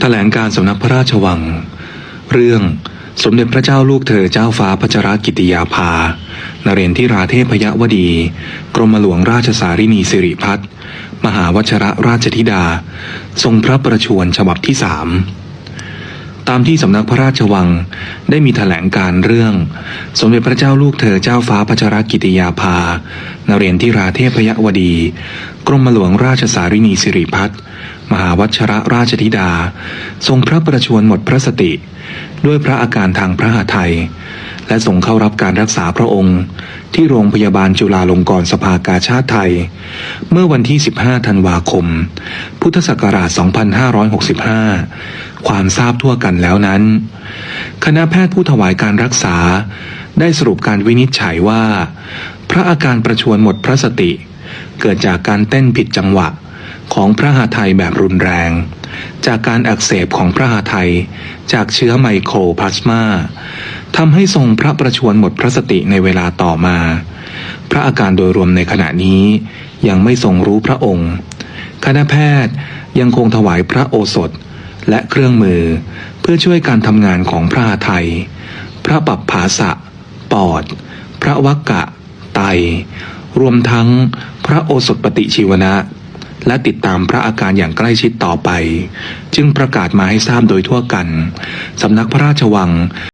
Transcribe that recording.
แถลงการสำนักพระราชวัง เรื่องสมเด็จพระเจ้าลูกเธอเจ้าฟ้าพัชรกิติยาภา นเรนทิราเทพยวดี กรมหลวงราชสารินีสิริพัฒมหาวชรราชธิดา ทรงพระประชวรฉบับที่สามตามที่สำนักพระราชวังได้มีแถลงการเรื่อง สมเด็จพระเจ้าลูกเธอเจ้าฟ้าพัชรกิติยาภา นเรนทิราเทพยวดี กรมหลวงราชสารินีสิริพัฒ มหาวัชรราชธิดา ทรงพระประชวรหมดพระสติ ด้วยพระอาการทางพระหฤทัยและส่งเข้ารับการรักษาพระองค์ ที่โรงพยาบาลจุฬาลงกรณ์สภากาชาติไทย เมื่อวันที่ 15 ธันวาคม พุทธศักราช 2565 ความทราบทั่วกันแล้วนั้น คณะแพทย์ผู้ถวายการรักษา ได้สรุปการวินิจฉัยว่า พระอาการประชวรหมดพระสติ เกิดจากการเต้นผิดจังหวะ ของพระหาไทยแบบรุนแรง จากการอักเสบของพระหาไทยจากเชื้อไมโครพลาสมาทำให้ทรงพระประชวรหมดพระสติในเวลาต่อมา พระอาการโดยรวมในขณะนี้ยังไม่ทรงรู้พระองค์ คณะแพทย์ยังคงถวายพระโอสถและเครื่องมือเพื่อช่วยการทำงานของพระหาไทย พระปับผาสะ ปอด พระวักกะ ไต รวมทั้งพระโอสถปฏิชีวนะ และติดตามพระอาการอย่างใกล้ชิดต่อไป จึงประกาศมาให้ทราบโดยทั่วกัน สำนักพระราชวัง